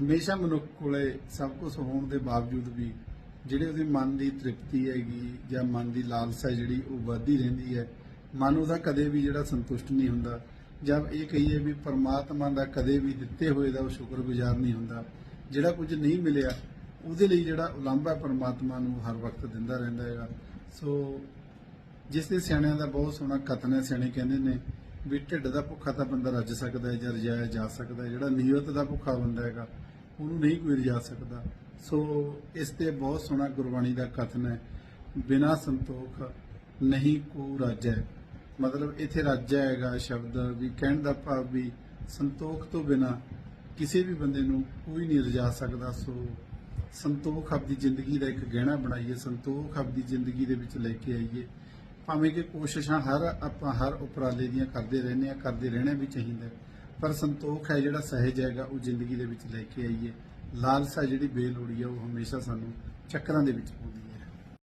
ਹਮੇਸ਼ਾ ਮਨੁੱਖ ਕੋਲੇ ਸਭ ਕੁਝ ਹੋਣ ਦੇ ਬਾਵਜੂਦ ਵੀ ਜਿਹੜੇ ਉਹਦੇ ਮਨ ਦੀ ਤ੍ਰਿਪਤੀ ਹੈਗੀ ਜਾਂ ਮਨ ਦੀ ਲਾਲਸਾ ਜਿਹੜੀ ਉਹ ਵੱਧਦੀ ਰਹਿੰਦੀ ਹੈ, ਮਨ ਉਹਦਾ ਕਦੇ ਵੀ ਜਿਹੜਾ ਸੰਤੁਸ਼ਟ ਨਹੀਂ ਹੁੰਦਾ। ਜਦ ਇਹ ਕਹੀਏ ਵੀ ਪਰਮਾਤਮਾ ਦਾ ਕਦੇ ਵੀ ਦਿੱਤੇ ਹੋਏ ਦਾ ਉਹ ਸ਼ੁਕਰਗੁਜ਼ਾਰ ਨਹੀਂ ਹੁੰਦਾ, ਜਿਹੜਾ ਕੁਝ ਨਹੀਂ ਮਿਲਿਆ, ਉਹਦੇ ਲਈ ਜਿਹੜਾ ਉਲੰਭਾ ਪਰਮਾਤਮਾ ਨੂੰ ਹਰ ਵਕਤ ਦਿੰਦਾ ਰਹਿੰਦਾ ਹੈਗਾ। ਸੋ ਜਿਸ ਦੇ ਸਿਆਣਿਆਂ ਦਾ ਬਹੁਤ ਸੋਹਣਾ ਕਥਨ ਹੈ, ਸਿਆਣੇ ਕਹਿੰਦੇ ਨੇ ਵੀ ਢਿੱਡ ਦਾ ਭੁੱਖਾ ਤਾਂ ਬੰਦਾ ਰੱਜ ਸਕਦਾ ਹੈ ਜਾਂ ਰਜਾਇਆ ਜਾ ਸਕਦਾ ਹੈ, ਜਿਹੜਾ ਨੀਅਤ ਦਾ ਭੁੱਖਾ ਬੰਦਾ ਹੈਗਾ, ਉਹਨੂੰ ਨਹੀਂ ਕੋਈ ਰਜਾ ਸਕਦਾ। ਸੋ ਇਸ ਤੇ ਬਹੁਤ ਸੋਹਣਾ ਗੁਰਬਾਣੀ ਦਾ ਕਥਨ ਹੈ, ਬਿਨਾ ਸੰਤੋਖ ਨਹੀਂ ਕੋ ਰਾਜੈ। ਮਤਲਬ ਇੱਥੇ ਰਾਜਾ ਹੈਗਾ ਸ਼ਬਦ, ਵੀ ਕਹਿਣ ਦਾ ਭਾਵ ਵੀ ਸੰਤੋਖ ਤੋਂ ਬਿਨਾ ਕਿਸੇ ਵੀ ਬੰਦੇ ਨੂੰ ਕੋਈ ਨਹੀਂ ਰਜਾ ਸਕਦਾ। ਸੋ ਸੰਤੋਖ ਆਪਦੀ ਜ਼ਿੰਦਗੀ ਦਾ ਇੱਕ ਗਹਿਣਾ ਬਣਾਈਏ, ਸੰਤੋਖ ਆਪਦੀ ਜ਼ਿੰਦਗੀ ਦੇ ਵਿੱਚ ਲੈ ਕੇ ਆਈਏ। ਭਾਵੇਂ ਕਿ ਕੋਸ਼ਿਸ਼ਾਂ ਹਰ ਆਪਾਂ ਹਰ ਉਪਰਾਲੇ ਦੀਆਂ ਕਰਦੇ ਰਹਿੰਦੇ ਆ ਕਰਦੇ ਰਹਿਣਾ ਵੀ ਚਾਹੀਦਾ ਪਰ ਸੰਤੋਖ ਹੈ ਜਿਹੜਾ ਸਹਿਜ ਹੈਗਾ, ਉਹ ਜ਼ਿੰਦਗੀ ਦੇ ਵਿੱਚ ਲੈ ਕੇ ਆਈਏ। ਲਾਲਸਾ ਜਿਹੜੀ ਬੇਲੋੜੀ ਹੈ ਉਹ ਹਮੇਸ਼ਾ ਸਾਨੂੰ ਚੱਕਰਾਂ ਦੇ ਵਿੱਚ ਪਾਉਂਦੀ ਹੈ।